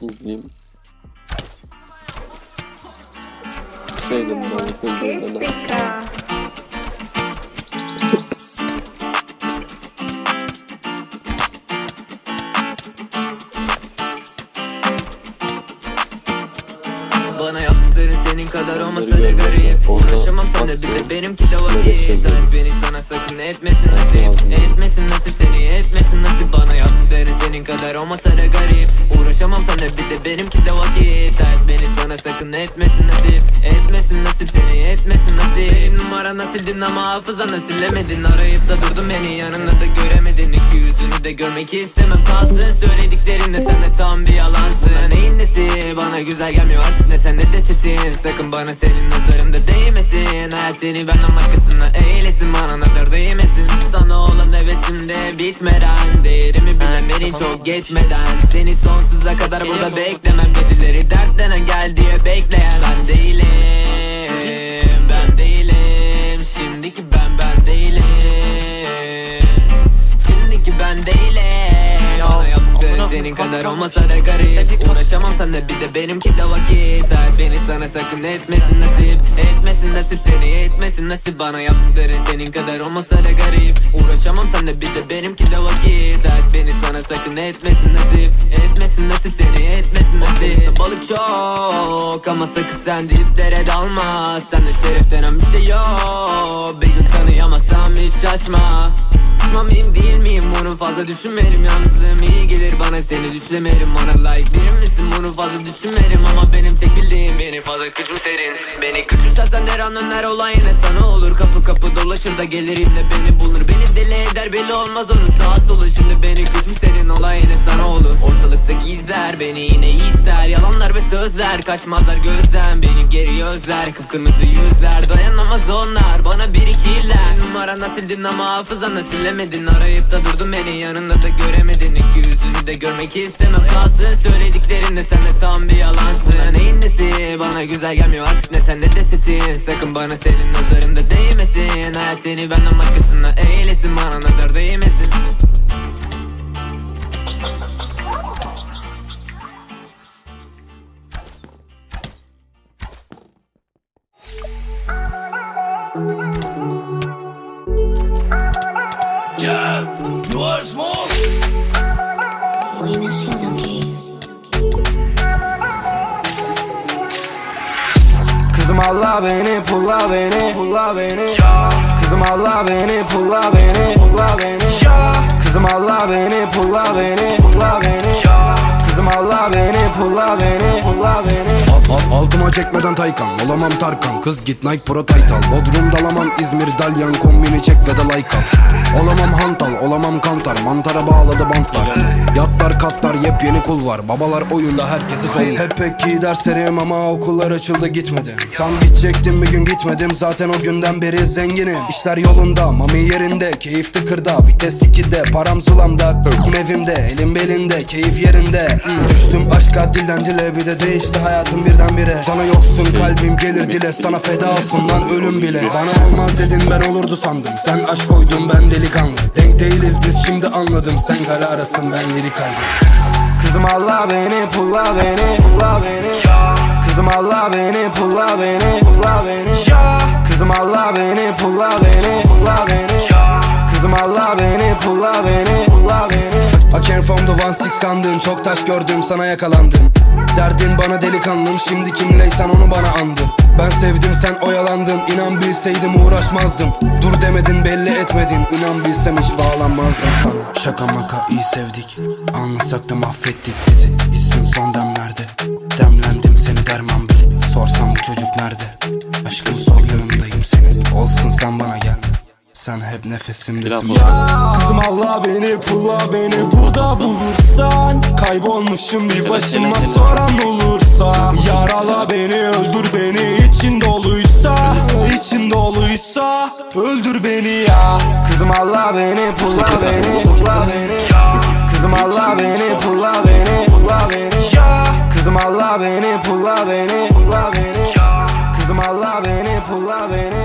İzleyeyim. Şeydim ben. Típica. Bana yaptıkların senin kadar olmasa da garip Uğraşamam sen de bir de benimki de vakit. Hayat beni sana sakın etmesin nasip. Etmesin nasip seni etmesin nasip Bana yaptıkların kadar olmasa da garip. Uğraşamam de bir de benimki de vakit. Hayat beni sana sakın etmesin nasip. Etmesin nasip seni etmesin nasip. Benim numaranı sildin ama hafızanı silemedin Arayıp da durdum beni yanında da göremedin. İki yüzünü de görmek istemem kalsın. Söylediklerinde sen de tam bir yalansın. Neyin nesi? Bana güzel gelmiyor artık ne sen ne de sesin Sakın bana senin nazarında değmesin. Hayat seni benden başkasına eylesin Bana nazar değmesin. Sana olan hevesimde bitmeden Değerimi bilen beni çok geçmeden. Seni sonsuza kadar burada beklemem Geceleri. Dertlenen gel diye bekleyen Ben değilim senin kadar olmasa da garip. Uğraşamam sen de bir de benimki de vakit. Hayat beni sana sakın etmesin nasip Etmesin nasip seni etmesin nasip. Bana yaptıkların senin kadar olmasa da garip. Uğraşamam sen de bir de benimki de vakit. Hayat beni sana sakın etmesin nasip Etmesin nasip seni etmesin nasip. Balık çok ama sakın sen diplere dalma. Sende şeref denen bir şey yok. Bir gün tanıyamazsam hiç şaşma Pişman mıyım değil miyim? Bunu fazla düşünmedim. Yalnızlığım iyi gelir bana seni düşlemerim. Bana layık değil misin? Bunu fazla düşünmedim Ama benim tek bildiğim beni fazla küçümserin Beni küçümsersen her an öner olay yine sana olur. Kapı kapı dolaşır da gelir yine beni bulur. Beni deli eder belli olmaz onun. Sağa solu Şimdi beni küçümserin olay yine sana olur. Ortalıkta gizler beni yine ister Yalanlar ve sözler kaçmazlar gözden. Benim geri özler kıpkırmızı yüzler. Dayanamaz onlar bana birikirler Numaranı sildin ama hafızanı silemedin Arayıp da durdum beni yanında da göremedin. İki yüzünü de görmek istemem. Kalsın Söylediklerinde sen de tam bir yalansın. Neyin nesi? Bana güzel gelmiyor artık ne sen ne de sesin Sakın bana senin nazarında değmesin. Hayat seni benden başkasına eylesin. Bana nazar değmesin Kızım Allah beni pulla beni pulla beni. Kızım Allah beni pulla beni pulla beni. Kızım Allah beni pulla beni pulla beni. Kızım Allah beni pulla beni pulla beni. Al- al- Altıma çekmeden Taycan Olamam Tarkan. Kız git Nike Pro al. Bodrum dalaman İzmir Dalyan Kombini çek ve de like al. Olamam hantal olamam kantar. Mantara bağladı bantlar Yatlar katlar yepyeni kul var. Babalar oyunda herkesi sol Hep pek derslerim ama okullar açıldı gitmedim. Tam gidecektim bir gün gitmedim. Zaten o günden beri zenginim. İşler yolunda mami yerinde. Keyif tıkırda vites 2'de Param zulamda evimde. Elim belinde keyif yerinde. Hmm, Düştüm aşka dilden dile. Bir de değişti hayatım birdenbire. Sana yoksun kalbim gelir dile. Sana feda olsun lan ölüm bile. Bana olmaz dedin ben olurdu sandım. Sen aşk koydun ben delikanlı. Denk değiliz biz şimdi anladım. Sen kale arasın ben lirik aydım Kızım Allah beni pulla beni pulla beni. Kızım Allah beni pulla beni pulla beni. Kızım Allah beni pulla beni pulla beni. Kızım Allah beni pulla beni pulla beni. I came from the one six kandın Çok taş gördüm sana yakalandım. Derdin bana delikanlım Şimdi kimleysen onu bana andır Ben sevdim sen oyalandın. İnan bilseydim uğraşmazdım. Dur demedin belli etmedin. İnan bilsem hiç bağlanmazdım sana. Şaka maka iyi sevdik. Anlasak da mahvettik bizi. İsim son demlerde. Demlendim seni derman bil Sorsam bu çocuk nerede? Aşkım sol yanındayım senin. Olsun sen bana gelme Sen hep nefesimdesin. Kızım Allah beni pulla beni. Burada görürsen Kaybolmuşum bir başıma soran olursa Yarala beni öldür beni için doluysa için doluysa öldür beni ya Kızım Allah beni pulla beni pulla beni ya. Kızım Allah beni pulla beni pulla beni ya. Kızım Allah beni pulla beni pulla beni ya. Kızım Allah beni pulla beni